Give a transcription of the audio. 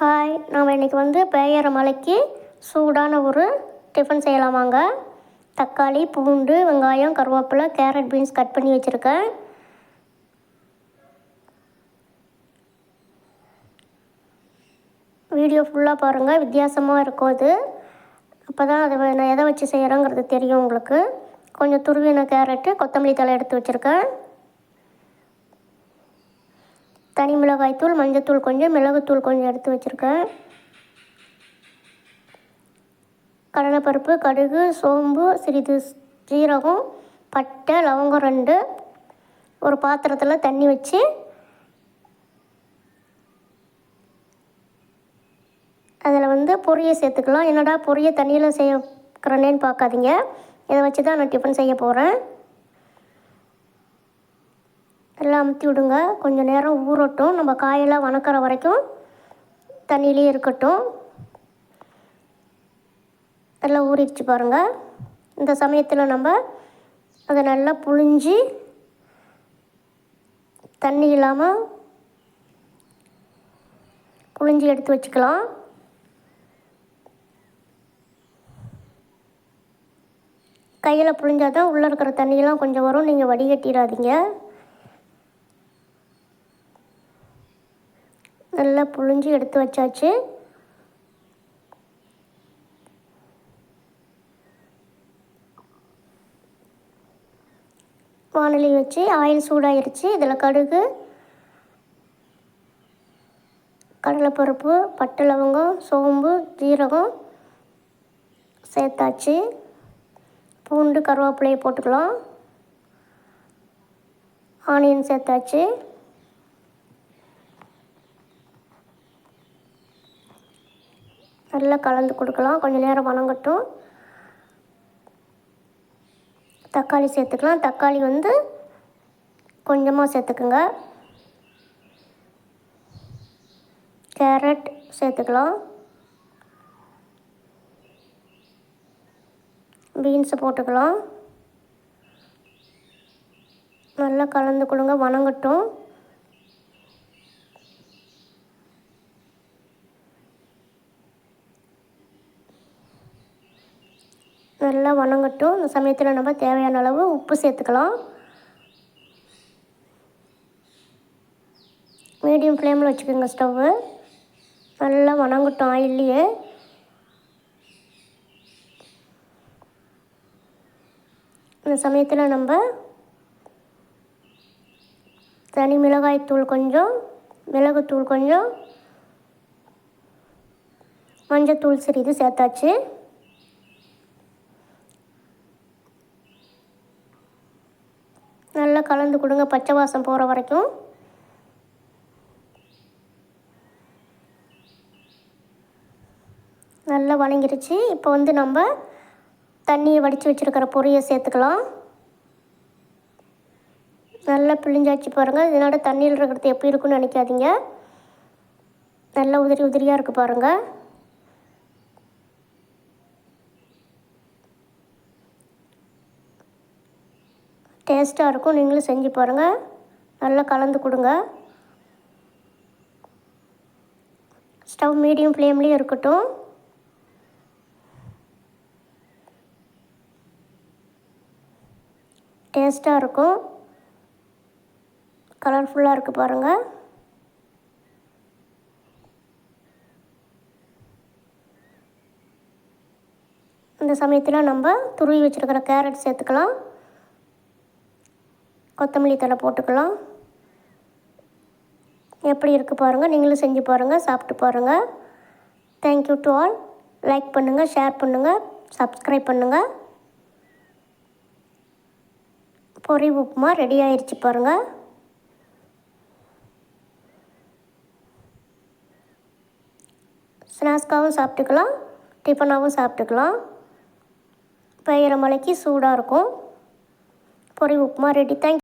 Hi நாம் இன்றைக்கி வந்து பெய்கிற மலைக்கு சூடான ஒரு டிஃபன் செய்யலாமாங்க தக்காளி பூண்டு வெங்காயம் கருவேப்பிலை கேரட் பீன்ஸ் கட் பண்ணி வச்சுருக்கேன். வீடியோ ஃபுல்லாக பாருங்கள் வித்தியாசமாக இருக்கும் அது. அப்போ தான் அதை நான் எதை வச்சு செய்கிறேங்கிறது தெரியும் உங்களுக்கு. கொஞ்சம் துருவின கேரட்டு கொத்தமல்லி தலை எடுத்து வச்சுருக்கேன். தனி மிளகாய்த்தூள் மஞ்சத்தூள் கொஞ்சம் மிளகுத்தூள் கொஞ்சம் எடுத்து வச்சுருக்கேன். கடலைப்பருப்பு கடுகு சோம்பு சிறிது ஜீரகம் பட்டை லவங்கம் ரெண்டு. ஒரு பாத்திரத்தில் தண்ணி வச்சு அதில் வந்து பொரியை சேர்த்துக்கலாம். என்னடா பொரியை தண்ணியில் சேர்க்குறேனேன்னு பார்க்காதீங்க. இதை வச்சு தான் நான் டிஃபன் செய்ய போகிறேன் எல்லாம் அமுத்தி விடுங்க. கொஞ்சம் நேரம் ஊறட்டும். நம்ம காயெல்லாம் வணக்கிற வரைக்கும் தண்ணியிலே இருக்கட்டும். எல்லாம் ஊறிடுச்சு பாருங்கள் இந்த சமயத்தில் நம்ம அதை நல்லா புழிஞ்சி தண்ணி இல்லாமல் புழிஞ்சி எடுத்து வச்சுக்கலாம். கையில் புழிஞ்சால் தான் உள்ளே இருக்கிற தண்ணியெல்லாம் கொஞ்சம் வரும். நீங்கள் வடிகட்டிடாதீங்க. நல்லா புழிஞ்சு எடுத்து வச்சாச்சு. வானொலி வச்சு ஆயில் சூடாயிருச்சு. இதில் கடுகு கடலைப்பருப்பு பட்டை லவங்கம் சோம்பு ஜீரகம் சேர்த்தாச்சு. பூண்டு கருவேப்பிலையை போட்டுக்கலாம். ஆனியன் சேர்த்தாச்சு. நல்லா கலந்து கொடுக்கலாம். கொஞ்சம் நேரம் வணங்கட்டும். தக்காளி சேர்த்துக்கலாம். தக்காளி வந்து கொஞ்சமாக சேர்த்துக்குங்க. கேரட் சேர்த்துக்கலாம். பீன்ஸை போட்டுக்கலாம். நல்லா கலந்து கொடுங்க. வணங்கட்டும். நல்லா வணங்கட்டும். இந்த சமயத்தில் நம்ம தேவையான அளவு உப்பு சேர்த்துக்கலாம். மீடியம் ஃப்ளேமில் வச்சுக்கோங்க ஸ்டவ்வு. நல்லா வணங்கட்டும் ஆயில்லையே. இந்த சமயத்தில் நம்ம தனி மிளகாய் தூள் கொஞ்சம் மிளகுத்தூள் கொஞ்சம் மஞ்சத்தூள் சிறிது சேர்த்தாச்சு. நல்லா கலந்து கொடுங்க பச்சை வாசம் போகிற வரைக்கும். நல்லா வணங்கிருச்சு. இப்போ வந்து நம்ம தண்ணியை வடித்து வச்சுருக்கிற பொரியை சேர்த்துக்கலாம். நல்லா பிழிஞ்சாச்சு பாருங்கள் இதனால் தண்ணியில் இருக்கிறது எப்படி இருக்குன்னு நினைக்காதீங்க. நல்லா உதிரி உதிரியாக இருக்குது பாருங்கள் டேஸ்ட்டாக இருக்கும். நீங்களும் செஞ்சு பாருங்கள் நல்லா கலந்து கொடுங்க. ஸ்டவ் மீடியம் ஃப்ளேம்லேயும் இருக்கட்டும். டேஸ்ட்டாக இருக்கும். கலர்ஃபுல்லாக இருக்குது பாருங்கள் இந்த சமயத்தில் நம்ம துருவி வச்சுருக்கிற கேரட் சேர்த்துக்கலாம். கொத்தமல்லி தலை போட்டுக்கலாம். எப்படி இருக்குது பாருங்கள் நீங்களும் செஞ்சு பாருங்கள் சாப்பிட்டு பாருங்கள் thank you to all like பண்ணுங்கள் ஷேர் பண்ணுங்கள் சப்ஸ்கிரைப் பண்ணுங்கள் பொரி உப்புமா ரெடி ஆயிடுச்சு பாருங்கள் ஸ்நாக்ஸ்க்காகவும் சாப்பிட்டுக்கலாம் டிஃபனாகவும் சாப்பிட்டுக்கலாம். பெய்கிற மலைக்கு சூடாக இருக்கும். பொரி உப்புமா ரெடி தேங்க்